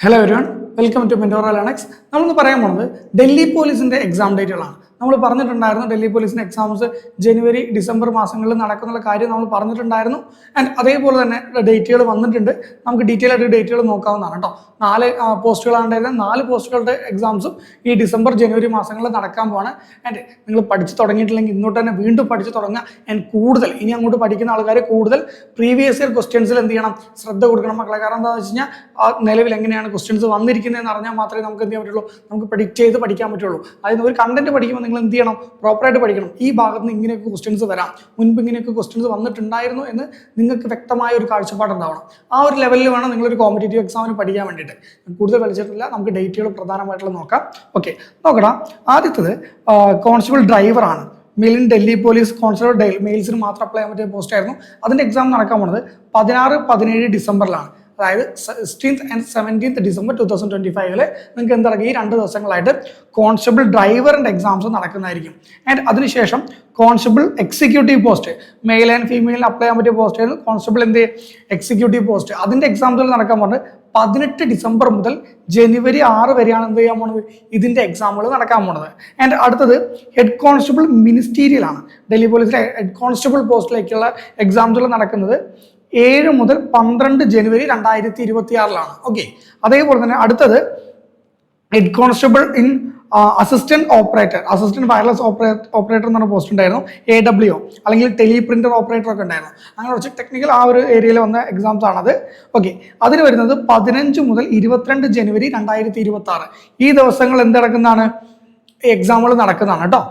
Hello everyone welcome to മെന്റോറ ലണക്സ് നമ്മളൊന്ന് പറയാൻ പോകുന്നത് ഡൽഹി പോലീസിന്റെ എക്സാം ഡേറ്റുകളാണ് നമ്മൾ പറഞ്ഞിട്ടുണ്ടായിരുന്നു ഡൽഹി പോലീസിന്റെ എക്സാംസ് ജനുവരി ഡിസംബർ മാസങ്ങളിൽ നടക്കുന്നുള്ള കാര്യം നമ്മൾ പറഞ്ഞിട്ടുണ്ടായിരുന്നു. ആൻഡ് അതേപോലെ തന്നെ ഡേറ്റുകൾ വന്നിട്ടുണ്ട്. നമുക്ക് ഡീറ്റെയിൽ ആയിട്ട് ഡേറ്റുകൾ നോക്കാവുന്നതാണ് കേട്ടോ. നാല് പോസ്റ്റുകളാണ് നാല് പോസ്റ്റുകളുടെ എക്സാംസും ഈ ഡിസംബർ ജനുവരി മാസങ്ങളിൽ നടക്കാൻ പോവാണ്. ആൻഡ് നിങ്ങൾ പഠിച്ചു തുടങ്ങിയിട്ടില്ലെങ്കിൽ ഇന്നോട്ട് തന്നെ വീണ്ടും പഠിച്ചു തുടങ്ങുക. ആൻഡ് കൂടുതൽ ഇനി അങ്ങോട്ട് പഠിക്കുന്ന ആൾക്കാർ കൂടുതൽ പ്രീവിയസ് ഇയർ ക്വസ്റ്റ്യൻസിൽ എന്ത് ചെയ്യണം? ശ്രദ്ധ കൊടുക്കണം മക്കളെ. കാരണം എന്താണെന്ന് വെച്ച് കഴിഞ്ഞാൽ ആ നിലവിൽ എങ്ങനെയാണ് ക്വസ്റ്റ്യൻസ് വന്നിരിക്കുന്നതെന്ന് അറിഞ്ഞാൽ മാത്രമേ നമുക്ക് എന്ത് ചെയ്യാൻ പറ്റുള്ളൂ? നമുക്ക് പ്രിഡിക്റ്റ് ചെയ്ത് പഠിക്കാൻ പറ്റുള്ളൂ. അതായത് ഒരു കണ്ടന്റ് പഠിക്കുമ്പോൾ നിങ്ങൾ എന്ത് ചെയ്യണം? പ്രോപ്പറായിട്ട് പഠിക്കണം. ഈ ഭാഗത്ത് നിന്ന് ഇങ്ങനെയൊക്കെ ക്വസ്റ്റ്യൻസ് വരാം. മുൻപ് ഇങ്ങനെയൊക്കെ ക്വസ്റ്റ്യൻസ് വന്നിട്ടുണ്ടായിരുന്നു എന്ന് നിങ്ങൾക്ക് വ്യക്തമായ ഒരു കാഴ്ചപ്പാട് ഉണ്ടാവണം. ആ ഒരു ലെവലിൽ വേണം നിങ്ങളൊരു കോമ്പറ്റേറ്റീവ് എക്സാമിന് പഠിക്കാൻ വേണ്ടിയിട്ട്. കൂടുതൽ പഠിച്ചിട്ടില്ല നമുക്ക് ഡേറ്റുകൾ പ്രധാനമായിട്ടുള്ള നോക്കാം. ഓക്കെ നോക്കണം ആദ്യത്തത് കോൺസ്റ്റബിൾ ഡ്രൈവറാണ് മെയിലിൻ ഡൽഹി പോലീസ് കോൺസ്റ്റബിൾ ഡെയിൽ മെയിൽസിന് മാത്രം അപ്ലൈ ചെയ്യാൻ പറ്റിയ പോസ്റ്റ് ആയിരുന്നു. അതിന്റെ എക്സാം നടക്കാൻ പോണത് പതിനാറ് പതിനേഴ് ഡിസംബറിലാണ്. അതായത് sixteenth and seventeenth December two thousand twenty ഫൈവിൽ നിങ്ങൾക്ക് എന്തിറങ്ങി ഈ രണ്ട് ദിവസങ്ങളായിട്ട് കോൺസ്റ്റബിൾ ഡ്രൈവറിന്റെ എക്സാംസ് നടക്കുന്നതായിരിക്കും. ആൻഡ് അതിനുശേഷം constable executive post male and female apply ചെയ്യാൻ പറ്റിയ പോസ്റ്റ് കോൺസ്റ്റബിൾ എന്ത് എക്സിക്യൂട്ടീവ് പോസ്റ്റ് അതിന്റെ എക്സാംസുകൾ നടക്കാൻ പോകുന്നത് പതിനെട്ട് ഡിസംബർ മുതൽ ജനുവരി ആറ് വരെയാണ് എന്ത് ചെയ്യാൻ പോണത്? ഇതിന്റെ എക്സാമുകൾ നടക്കാൻ പോണത്. ആൻഡ് അടുത്തത് ഹെഡ് കോൺസ്റ്റബിൾ മിനിസ്റ്റീരിയലാണ് ഡൽഹി പോലീസിലെ ഹെഡ് കോൺസ്റ്റബിൾ പോസ്റ്റിലേക്കുള്ള എക്സാംസുകൾ നടക്കുന്നത് ഏഴ് മുതൽ പന്ത്രണ്ട് ജനുവരി രണ്ടായിരത്തി ഇരുപത്തി ആറിലാണ് ഓക്കെ അതേപോലെ തന്നെ അടുത്തത് head constable in assistant operator assistant wireless operator operator എന്ന് പറഞ്ഞ പോസ്റ്റ് ഉണ്ടായിരുന്നു. എ ഡബ്ല്യു അല്ലെങ്കിൽ ടെലി പ്രിന്റർ ഓപ്പറേറ്റർ ഒക്കെ ഉണ്ടായിരുന്നു. അങ്ങനെ കുറച്ച് ടെക്നിക്കൽ ആ ഒരു ഏരിയയിൽ വന്ന എക്സാംസ് ആണത്. ഓക്കെ അതിന് വരുന്നത് പതിനഞ്ച് മുതൽ ഇരുപത്തിരണ്ട് ജനുവരി രണ്ടായിരത്തി ഇരുപത്തി ആറ് ഈ ദിവസങ്ങൾ എന്ത് നടക്കുന്നതാണ്? എക്സാമുകൾ നടക്കുന്നതാണ് കേട്ടോ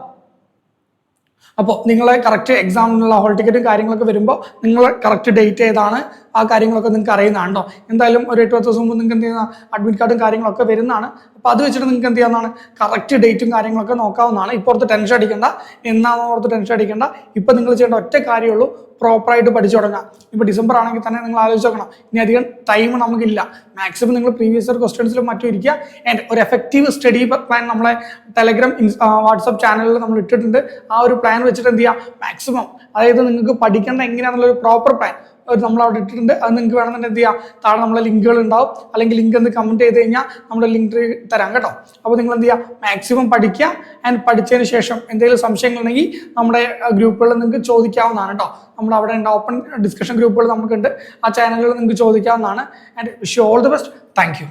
അപ്പോൾ നിങ്ങളെ കറക്റ്റ് എക്സാമിനുള്ള ഹോൾ ടിക്കറ്റും കാര്യങ്ങളൊക്കെ വരുമ്പോൾ നിങ്ങൾ കറക്റ്റ് ഡേറ്റ് ഏതാണ്? ആ കാര്യങ്ങളൊക്കെ നിങ്ങൾക്ക് അറിയുന്നതാണോ എന്തായാലും ഒരു എട്ട് പത്ത് ദിവസം മുമ്പ് നിങ്ങൾക്ക് എന്ത് ചെയ്യുന്ന അഡ്മിറ്റ് കാർഡും കാര്യങ്ങളൊക്കെ വരുന്നതാണ്. അപ്പോൾ അത് വെച്ചിട്ട് നിങ്ങൾക്ക് എന്ത് ചെയ്യാവുന്നതാണ്? കറക്റ്റ് ഡേറ്റും കാര്യങ്ങളൊക്കെ നോക്കാവുന്നതാണ്. ഇപ്പോഴത്തെ ടെൻഷൻ അടിക്കേണ്ട. എന്നാണെന്ന് ഓർത്ത് ടെൻഷൻ അടിക്കേണ്ട. ഇപ്പം നിങ്ങൾ ചെയ്യേണ്ട ഒറ്റ കാര്യമുള്ളൂ പ്രോപ്പറായിട്ട് പഠിച്ചു തുടങ്ങാം. ഇപ്പോൾ ഡിസംബർ ആണെങ്കിൽ തന്നെ നിങ്ങൾ ആലോചിച്ച് നോക്കണം. ഇനി അധികം ടൈം നമുക്കില്ല. മാക്സിമം നിങ്ങൾ പ്രീവിയസ് ഇയർ ക്വസ്റ്റ്യൻസിലും മറ്റും ഇരിക്കുക. ആൻഡ് ഒരു എഫക്റ്റീവ് സ്റ്റഡി പ്ലാൻ നമ്മളെ ടെലഗ്രാം വാട്സപ്പ് ചാനലിൽ നമ്മൾ ഇട്ടിട്ടുണ്ട്. ആ ഒരു പ്ലാൻ വെച്ചിട്ട് എന്ത് ചെയ്യുക മാക്സിമം അതായത് നിങ്ങൾക്ക് പഠിക്കേണ്ട എങ്ങനെയാണെന്നുള്ള ഒരു പ്രോപ്പർ പ്ലാൻ നമ്മൾ അവിടെ ഇട്ടിട്ടുണ്ട്. അത് നിങ്ങൾക്ക് വേണമെന്നുണ്ടെങ്കിൽ എന്ത് ചെയ്യാം? താഴെ നമ്മളെ ലിങ്കുകൾ ഉണ്ടാവും. അല്ലെങ്കിൽ ലിങ്ക് ഒന്ന് കമന്റ് ചെയ്ത് കഴിഞ്ഞാൽ നമ്മുടെ ലിങ്ക് തരാം കേട്ടോ. അപ്പോൾ നിങ്ങൾ എന്ത് ചെയ്യുക മാക്സിമം പഠിക്കുക. ആൻഡ് പഠിച്ചതിന് ശേഷം എന്തെങ്കിലും സംശയങ്ങൾ ഉണ്ടെങ്കിൽ നമ്മുടെ ഗ്രൂപ്പുകളിൽ നിങ്ങൾക്ക് ചോദിക്കാവുന്നതാണ് കേട്ടോ. നമ്മൾ അവിടെ ഉണ്ട് ഓപ്പൺ ഡിസ്കഷൻ ഗ്രൂപ്പുകൾ നമുക്കുണ്ട്. ആ ചാനലുകൾ നിങ്ങൾക്ക് ചോദിക്കാവുന്നതാണ്. And wish all the best thank